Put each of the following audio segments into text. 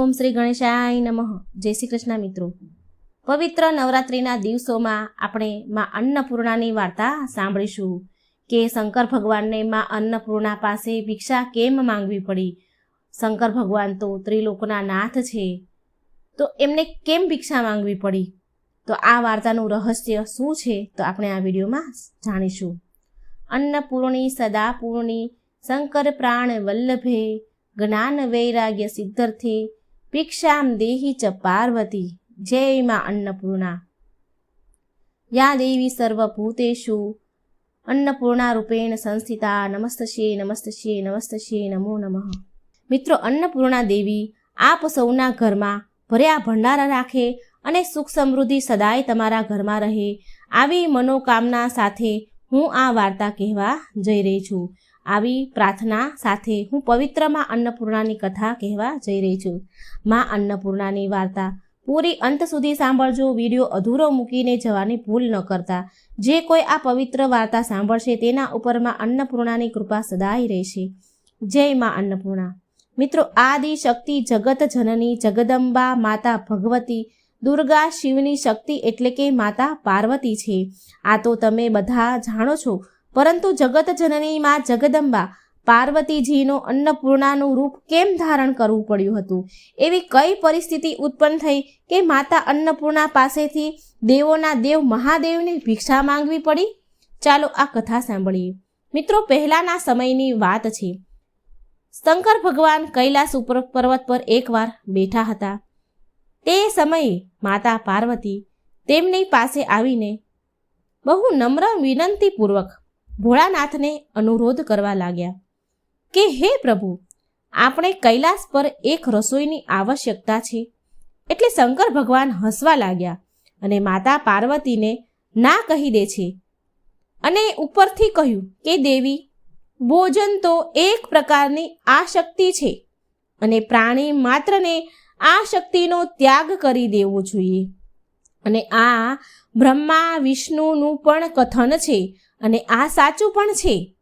ઓમ શ્રી ગણેશાય નમઃ. જય શ્રી કૃષ્ણ મિત્રો. પવિત્ર નવરાત્રિના દિવસોમાં આપણે મા અન્નપૂર્ણાની વાર્તા સાંભળીશું કે શંકર ભગવાનને માં અન્નપૂર્ણા પાસે ભિક્ષા કેમ માંગવી પડી? શંકર ભગવાન તો ત્રિલોકના નાથ છે. તો એમને કેમ ભિક્ષા માંગવી પડી? તો આ વાર્તાનું રહસ્ય શું છે? તો આપણે આ વિડીયોમાં જાણીશું. અન્નપૂર્ણી સદાપૂર્ણી શંકર પ્રાણ વલ્લભે, જ્ઞાન વૈરાગ્ય સિદ્ધર્થે ભિક્ષામ દેહી ચ પાર્વતી જય માં અન્નપૂર્ણા. યા દેવી સર્વભૂતેષુ અન્નપૂર્ણા રૂપેણ સંસ્થિતા નમસ્તશ્યે નમસ્તશ્યે નમસ્તશ્યે નમો નમઃ. મિત્રો, અન્નપૂર્ણા દેવી આપ સૌના ઘરમાં ભર્યા ભંડારા રાખે અને સુખ સમૃદ્ધિ સદાય તમારા ઘરમાં રહે. આવી મનોકામના સાથે હું આ વાર્તા કહેવા જઈ રહી છું. આવી પ્રાર્થના સાથે હું પવિત્રમાં અન્નપૂર્ણાની કથા કહેવા જઈ રહી છું. માં અન્નપૂર્ણાની વાર્તા પૂરી અંત સુધી સાંભળજો. વીડિયો અધૂરો મૂકીને જવાની ભૂલ ન કરતા. જે કોઈ આ પવિત્ર વાર્તા સાંભળશે તેના ઉપરમાં અન્નપૂર્ણાની કૃપા સદાય રહેશે. જય માં અન્નપૂર્ણા. મિત્રો, આદિ શક્તિ જગત જનની જગદંબા માતા ભગવતી, દુર્ગા શિવની શક્તિ એટલે કે માતા પાર્વતી છે. આ તો તમે બધા જાણો છો. પરંતુ જગત જનની જગદંબા પાર્વતીજીનો અન્નપૂર્ણાનું રૂપ કેમ ધારણ કરવું પડ્યું હતું? એવી કઈ પરિસ્થિતિ ઉત્પન્ન થઈ કે માતા અન્નપૂર્ણા પાસેથી દેવોના દેવ મહાદેવની ભિક્ષા માંગવી પડી? ચાલો આ કથા સાંભળીએ. મિત્રો, પહેલાના સમયની વાત છે. શંકર ભગવાન કૈલાસ ઉપર પર્વત પર એકવાર બેઠા હતા. તે સમયે માતા પાર્વતી તેમની પાસે આવીને બહુ નમ્ર વિનંતીપૂર્વક ભોળાનાથને અનુરોધ કરવા લાગ્યા કે, હે પ્રભુ, આપણે કૈલાસ પર એક રસોઈની આવશ્યકતા છે. એટલે શંકર ભગવાન હસવા લાગ્યા અને માતા પાર્વતીને ના કહી દે છે. અને ઉપરથી કહ્યું કે, દેવી, ભોજન તો એક પ્રકારની આશક્તિ છે અને પ્રાણી માત્રને આ શક્તિનો ત્યાગ કરી દેવો જોઈએ. અને આ બ્રહ્મા, વિષ્ણુનું પણ કથન છે અને આ સાચું પણ છે.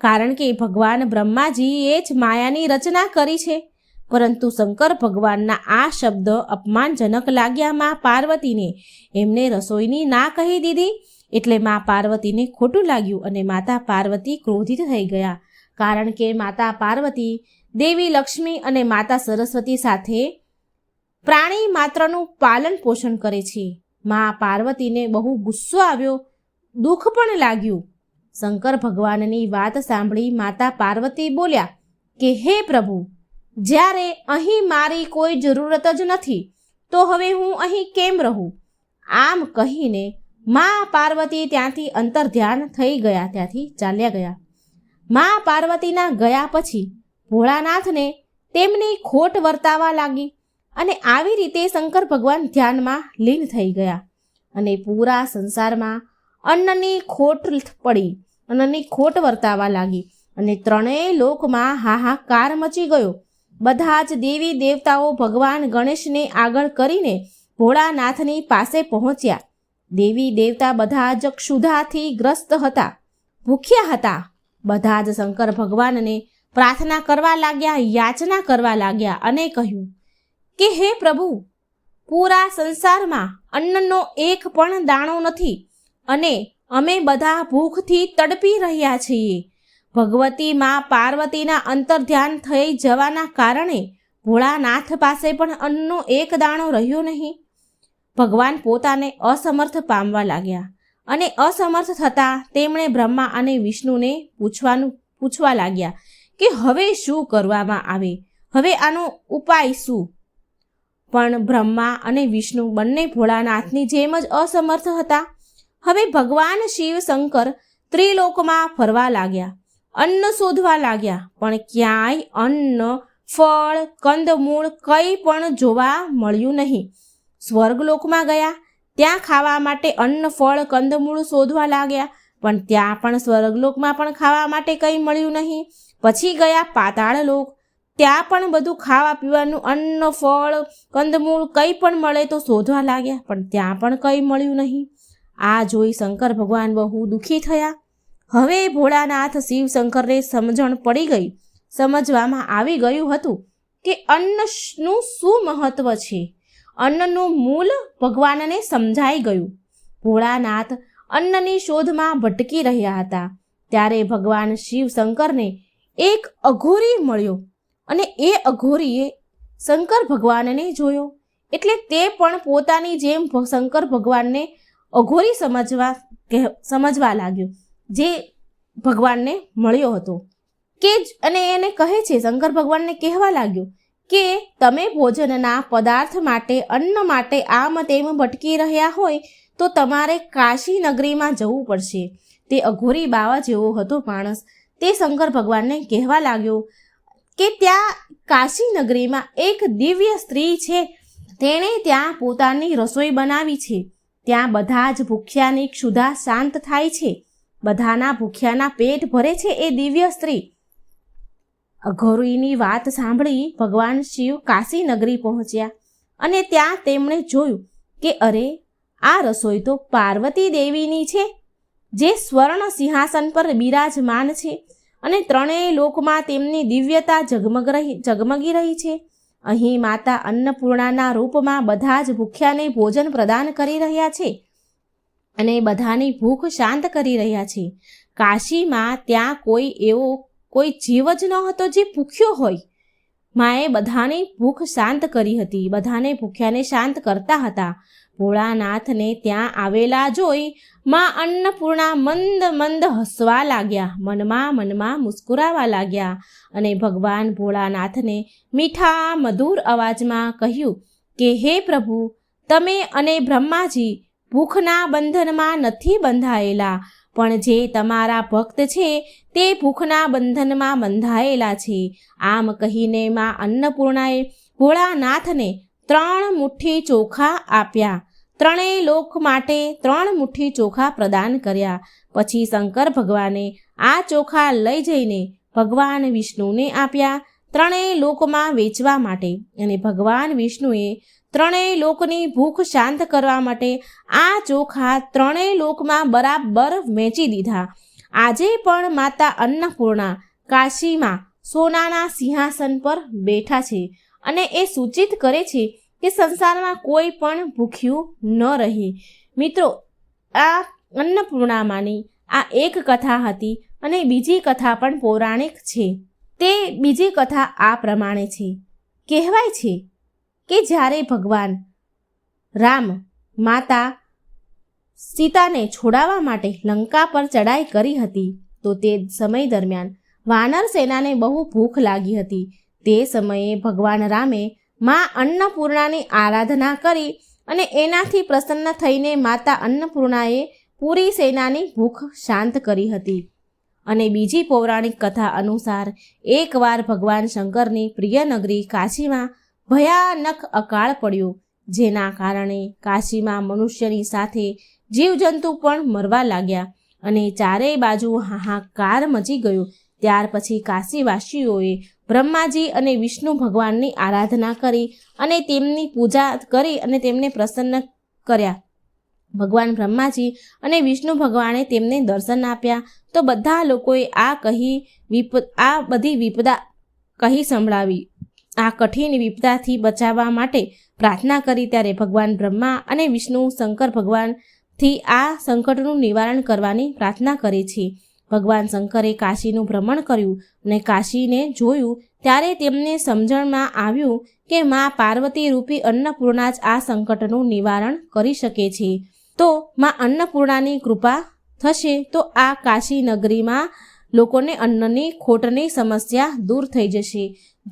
કારણ કે ભગવાન બ્રહ્માજીએ જ માયાની રચના કરી છે. પરંતુ શંકર ભગવાનના આ શબ્દ અપમાનજનક લાગ્યા માં પાર્વતીને. એમને રસોઈની ના કહી દીધી, એટલે માં પાર્વતીને ખોટું લાગ્યું અને માતા પાર્વતી ક્રોધિત થઈ ગયા. કારણ કે માતા પાર્વતી, દેવી લક્ષ્મી અને માતા સરસ્વતી સાથે પ્રાણી માત્રનું પાલન પોષણ કરે છે. માં પાર્વતીને બહુ ગુસ્સો આવ્યો દુઃખ પણ લાગ્યું. શંકર ભગવાનની વાત સાંભળી માતા પાર્વતી બોલ્યા, કે હે પ્રભુ, જ્યારે અહીં મારી કોઈ જરૂરત જ નથી, તો હવે હું અહીં કેમ રહું? આમ કહીને મા પાર્વતી ત્યાંથી અંતર ધ્યાન થઈ ગયા, ત્યાંથી ચાલ્યા ગયા. મા પાર્વતીના ગયા પછી ભોળાનાથને તેમની ખોટ વર્તાવા લાગી અને આવી રીતે શંકર ભગવાન ધ્યાનમાં લીન થઈ ગયા અને પૂરા સંસારમાં અન્નની ખોટ પડી. અન્નની ખોટ વર્તાવા લાગી અને ત્રણેય લોકમાં હાહાકાર મચી ગયો. બધા જ દેવી દેવતાઓ ભગવાન ગણેશને આગળ કરીને ભોળાનાથની પાસે પહોંચ્યા. દેવી દેવતા બધા જ ક્ષુધાથી ગ્રસ્ત હતા. ભૂખ્યા હતા. બધા જ શંકર ભગવાનને પ્રાર્થના કરવા લાગ્યા, યાચના કરવા લાગ્યા અને કહ્યું, કે હે પ્રભુ, પૂરા સંસારમાં અન્નનો એક પણ દાણો નથી. અને અમે બધા ભૂખથી તડપી રહ્યા છીએ. ભગવતી માં પાર્વતીના અંતર ધ્યાન થઈ જવાના કારણે ભોળાનાથ પાસે પણ અન્નનો એક દાણો રહ્યો નહીં. ભગવાન પોતાને અસમર્થ પામવા લાગ્યા અને અસમર્થ થતાં તેમણે બ્રહ્મા અને વિષ્ણુને પૂછવાનું, પૂછવા લાગ્યા કે હવે શું કરવામાં આવે? હવે આનો ઉપાય શું? પણ બ્રહ્મા અને વિષ્ણુ બંને ભોળાનાથની જેમ જ અસમર્થ હતા. હવે ભગવાન શિવ શંકર ત્રિલોકમાં ફરવા લાગ્યા. અન્ન શોધવા લાગ્યા, પણ ક્યાંય અન્ન, ફળ કંદમૂળ કંઈ પણ જોવા મળ્યું નહીં. સ્વર્ગલોકમાં ગયા, ત્યાં ખાવા માટે અન્ન, ફળ કંદમૂળ શોધવા લાગ્યા, પણ ત્યાં પણ સ્વર્ગલોકમાં પણ ખાવા માટે કંઈ મળ્યું નહીં. પછી ગયા પાતાળ લોક, ત્યાં પણ બધું ખાવા પીવાનું અન્ન, ફળ કંદમૂળ કંઈ પણ મળે તો શોધવા લાગ્યા, પણ ત્યાં પણ કંઈ મળ્યું નહીં. આ જોઈ શંકર ભગવાન બહુ દુઃખી થયા. હવે ભોળાનાથ શિવશંકરને સમજણ પડી ગઈ. સમજવામાં આવી ગયું હતું કે અન્નનું શું મહત્વ છે? અન્નનું મૂળ ભગવાનને સમજાઈ ગયું. ભોળાનાથ અન્નની શોધમાં ભટકી રહ્યા હતા. ત્યારે ભગવાન શિવશંકરને એક અઘોરી મળ્યો અને એ અઘોરીએ શંકર ભગવાનને જોયો. એટલે તે પણ પોતાની જેમ શંકર ભગવાનને અઘોરી સમજવા સમજવા લાગ્યો, જે ભગવાનને મળ્યો હતો. કે જ- અને એને કહે છે, શંકર ભગવાનને કહેવા લાગ્યો કે તમે ભોજનના પદાર્થ માટે, અન્ન માટે આમ તેમ ભટકી રહ્યા હોય તો તમારે કાશી નગરીમાં જવું પડશે. તે અઘોરી બાવા જેવો હતો માણસ. તે શંકર ભગવાનને કહેવા લાગ્યો કે ત્યાં કાશી નગરીમાં એક દિવ્ય સ્ત્રી છે. તેણે ત્યાં પોતાની રસોઈ બનાવી છે. ત્યાં બધા જ ભૂખ્યાની ક્ષુધા શાંત થાય છે. બધાના ભૂખ્યાના પેટ ભરે છે એ દિવ્ય સ્ત્રી. અઘોરીની વાત સાંભળી ભગવાન શિવ કાશી નગરી પહોંચ્યા અને ત્યાં તેમણે જોયું કે અરે, આ રસોઈ તો પાર્વતી દેવીની છે, જે સ્વર્ણ સિંહાસન પર બિરાજમાન છે અને ત્રણેય લોકમાં તેમની દિવ્યતા ઝગમગ રહી ઝગમગી રહી છે. અહીં માતા અન્નપૂર્ણાના રૂપમાં બધા જ ભૂખ્યાને ભોજન પ્રદાન કરી રહ્યા છે અને બધાની ભૂખ શાંત કરી રહ્યા છે. કાશીમાં ત્યાં કોઈ એવો કોઈ જીવ જ ન હતો જે ભૂખ્યો હોય. માએ બધાની ભૂખ શાંત કરી હતી. બધાને ભૂખ્યાને શાંત કરતા હતા. ભોળાનાથને ત્યાં આવેલા જોઈ માં અન્નપૂર્ણા મંદ મંદ હસવા લાગ્યા, મનમાં મનમાં મુસ્કુરાવા લાગ્યા અને ભગવાન ભોળાનાથને મીઠા મધુર અવાજમાં કહ્યું કે, હે પ્રભુ, તમે અને બ્રહ્માજી ભૂખના બંધનમાં નથી બંધાયેલા, પણ જે તમારા ભક્ત છે તે ભૂખના બંધનમાં બંધાયેલા છે. આમ કહીને માં અન્નપૂર્ણાએ ભોળાનાથને ત્રણ મુઠ્ઠી ચોખા આપ્યા. ત્રણેય લોક માટે ત્રણ મુઠ્ઠી ચોખા પ્રદાન કર્યા. પછી શંકર ભગવાને આ ચોખા લઈ જઈને ભગવાન વિષ્ણુને આપ્યા. ત્રણેય લોકમાં વેચવા માટે અને ભગવાન વિષ્ણુએ ત્રણેય લોકની ભૂખ શાંત કરવા માટે આ ચોખા ત્રણેય લોકમાં બરાબર વેચી દીધા. આજે પણ માતા અન્નપૂર્ણા કાશીમાં સોનાના સિંહાસન પર બેઠા છે અને એ સૂચિત કરે છે કે સંસારમાં કોઈ પણ ભૂખ્યું ન રહી. મિત્રો, આ અન્નપૂર્ણામાની આ એક કથા હતી અને બીજી કથા પણ પૌરાણિક છે. તે બીજી કથા આ પ્રમાણે છે. કહેવાય છે કે જ્યારે ભગવાન રામ માતા સીતાને છોડાવવા માટે લંકા પર ચડાઈ કરી હતી, તો તે સમય દરમિયાન વાનર સેનાને બહુ ભૂખ લાગી હતી. તે સમયે ભગવાન રામે મા અન્નપૂર્ણાની આરાધના કરી અને એનાથી પ્રસન્ન થઈને માતા અન્નપૂર્ણાએ પૂરી સેનાની ભૂખ શાંત કરી હતી. અને બીજી પૌરાણિક કથા અનુસાર એકવાર ભગવાન શંકરની પ્રિય નગરી કાશીમાં ભયાનક અકાળ પડ્યો, જેના કારણે કાશીમાં મનુષ્યની સાથે જીવજંતુ પણ મરવા લાગ્યા અને ચારેય બાજુ હાહાકાર મચી ગયો ત્યાર પછી કાશીવાસીઓએ બ્રહ્માજી અને વિષ્ણુ ભગવાનની આરાધના કરી અને તેમની પૂજા કરી અને તેમને પ્રસન્ન કર્યા. ભગવાન બ્રહ્માજી અને વિષ્ણુ ભગવાને તેમને દર્શન આપ્યા. તો બધા લોકોએ આ કહી વિપ, આ બધી વિપદા કહી સંભળાવી. આ કઠિન વિપદાથી બચાવવા માટે પ્રાર્થના કરી ત્યારે ભગવાન બ્રહ્મા અને વિષ્ણુ શંકર ભગવાનથી આ સંકટનું નિવારણ કરવાની પ્રાર્થના કરે છે. ભગવાન શંકરે કાશીનું ભ્રમણ કર્યું અને કાશીને જોયું, ત્યારે તેમને સમજણમાં આવ્યું કે મા પાર્વતી રૂપી અન્નપૂર્ણા જ આ સંકટનું નિવારણ કરી શકે છે. તો મા અન્નપૂર્ણાની કૃપા થશે તો આ કાશી નગરીમાં લોકોને અન્નની ખોટની સમસ્યા દૂર થઈ જશે.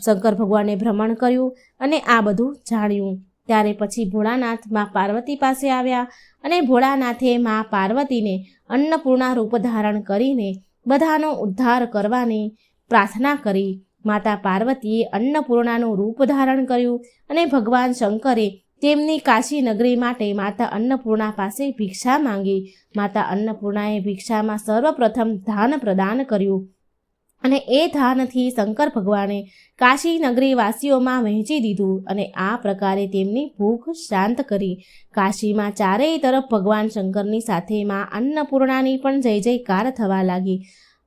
શંકર ભગવાને ભ્રમણ કર્યું અને આ બધું જાણ્યું. ત્યારે પછી ભોળાનાથ મા પાર્વતી પાસે આવ્યા અને ભોળાનાથે મા પાર્વતીને અન્નપૂર્ણા રૂપ ધારણ કરીને બધાનો ઉદ્ધાર કરવાની પ્રાર્થના કરી. માતા પાર્વતીએ અન્નપૂર્ણાનું રૂપ ધારણ કર્યું અને ભગવાન શંકરે તેમની કાશી નગરી માટે માતા અન્નપૂર્ણા પાસે ભિક્ષા માંગી. માતા અન્નપૂર્ણાએ ભિક્ષામાં સર્વપ્રથમ ધાન પ્રદાન કર્યું. અને એ ધાનથી શંકર ભગવાને કાશી નગરીવાસીઓમાં વહેંચી દીધું અને આ પ્રકારે તેમની ભૂખ શાંત કરી. કાશીમાં ચારેય તરફ ભગવાન શંકરની સાથે માં અન્નપૂર્ણાની પણ જય જયકાર થવા લાગી.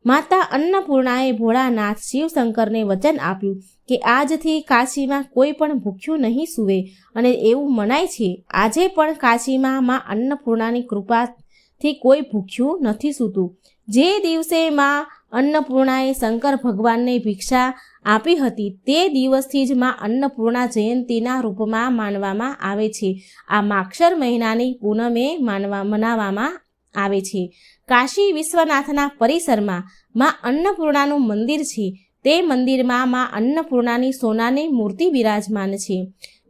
માતા અન્નપૂર્ણાએ ભોળાનાથ શિવશંકરને વચન આપ્યું કે આજથી કાશીમાં કોઈ પણ ભૂખ્યું નહીં સૂવે અને એવું મનાય છે. આજે પણ કાશીમાં માં અન્નપૂર્ણાની કૃપાથી કોઈ ભૂખ્યું નથી સૂતું. જે દિવસે માં અન્નપૂર્ણાએ શંકર ભગવાનને ભિક્ષા આપી હતી, તે દિવસથી જ માં અન્નપૂર્ણા જયંતીના રૂપમાં માનવામાં આવે છે. આ માક્ષર મહિનાની પૂનમે માનવા, મનાવવામાં આવે છે. કાશી વિશ્વનાથના પરિસરમાં માં અન્નપૂર્ણાનું મંદિર છે. તે મંદિરમાં માં અન્નપૂર્ણાની સોનાની મૂર્તિ બિરાજમાન છે.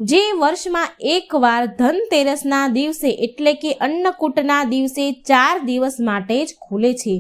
જે વર્ષમાં એકવાર ધનતેરસના દિવસે એટલે કે અન્નકૂટના દિવસે ચાર દિવસ માટે જ ખુલે છે.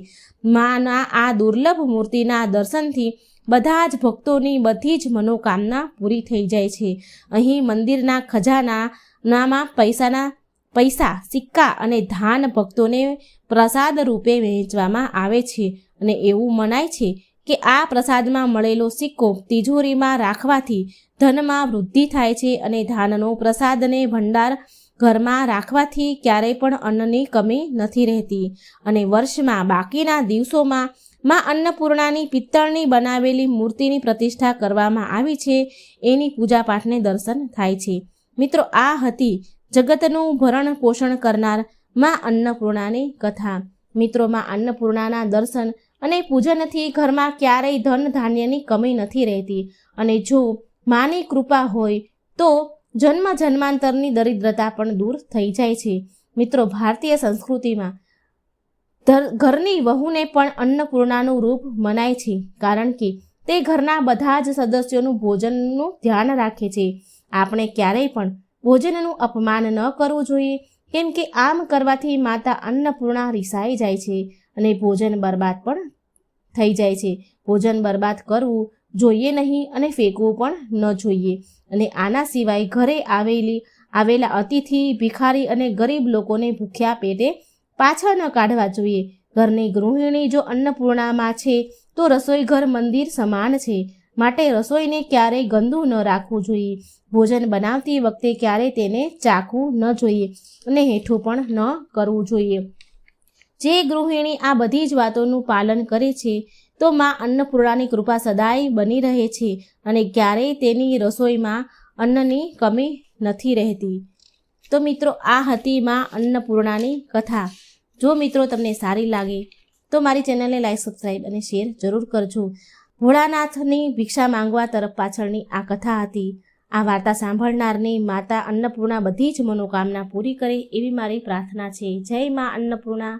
માના આ દુર્લભ મૂર્તિના દર્શનથી બધા જ ભક્તોની બધી જ મનોકામના પૂરી થઈ જાય છે. અહીં મંદિરના ખજાના નામાં પૈસાના પૈસા, સિક્કા અને ધાન ભક્તોને પ્રસાદ રૂપે વહેંચવામાં આવે છે અને એવું મનાય છે કે આ પ્રસાદમાં મળેલો સિક્કો તિજોરીમાં રાખવાથી ધનમાં વૃદ્ધિ થાય છે અને ધાનનો પ્રસાદને ભંડાર ઘરમાં રાખવાથી ક્યારેય પણ અન્નની કમી નથી રહેતી. અને વર્ષમાં બાકીના દિવસોમાં માં અન્નપૂર્ણાની પિત્તળની બનાવેલી મૂર્તિની પ્રતિષ્ઠા કરવામાં આવી છે, એની પૂજાપાઠને દર્શન થાય છે. મિત્રો, આ હતી જગતનું ભરણ પોષણ કરનારમાં અન્નપૂર્ણાની કથા. મિત્રોમાં અન્નપૂર્ણાના દર્શન અને પૂજનથી ઘરમાં ક્યારેય ધન ધાન્યની કમી નથી રહેતી. અને જો માની કૃપા હોય, તો જન્મ જન્માંતરની દરિદ્રતા પણ દૂર થઈ જાય છે. મિત્રો, ભારતીય સંસ્કૃતિમાં ઘરની વહુને પણ અન્નપૂર્ણાનું રૂપ મનાય છે, કારણ કે તે ઘરના બધા જ સદસ્યોનું ભોજનનું ધ્યાન રાખે છે. આપણે ક્યારેય પણ ભોજનનું અપમાન ન કરવું જોઈએ, કેમ કે આમ કરવાથી માતા અન્નપૂર્ણા રિસાઈ જાય છે. અને ભોજન બરબાદ પણ થઈ જાય છે. ભોજન બરબાદ કરવું જોઈએ નહીં અને ફેંકવું પણ ન જોઈએ. અને આના સિવાય ઘરે આવેલી, આવેલા અતિથિ, ભિખારી અને ગરીબ લોકોને ભૂખ્યા પેટે પાછા ન કાઢવા જોઈએ. ઘરની ગૃહિણી જો અન્નપૂર્ણામાં છે, તો રસોઈ ઘર મંદિર સમાન છે. માટે રસોઈને ક્યારેય ગંદુ ન રાખવું જોઈએ. ભોજન બનાવતી વખતે ક્યારેય તેને ચાખવું ન જોઈએ અને હેઠું પણ ન કરવું જોઈએ. જે ગૃહિણી આ બધી જ વાતોનું પાલન કરે છે, તો માં અન્નપૂર્ણાની કૃપા સદાય બની રહે છે અને ક્યારેય તેની રસોઈમાં અન્નની કમી નથી રહેતી. તો મિત્રો, આ હતી માં અન્નપૂર્ણાની કથા. જો મિત્રો તમને સારી લાગે, તો મારી ચેનલને લાઈક, સબસ્ક્રાઈબ અને શેર જરૂર કરજો. ભોળાનાથની ભિક્ષા માંગવા તરફ પાછળની આ કથા હતી. આ વાર્તા સાંભળનારની માતા અન્નપૂર્ણા બધી જ મનોકામના પૂરી કરે એવી મારી પ્રાર્થના છે. જય માં અન્નપૂર્ણા.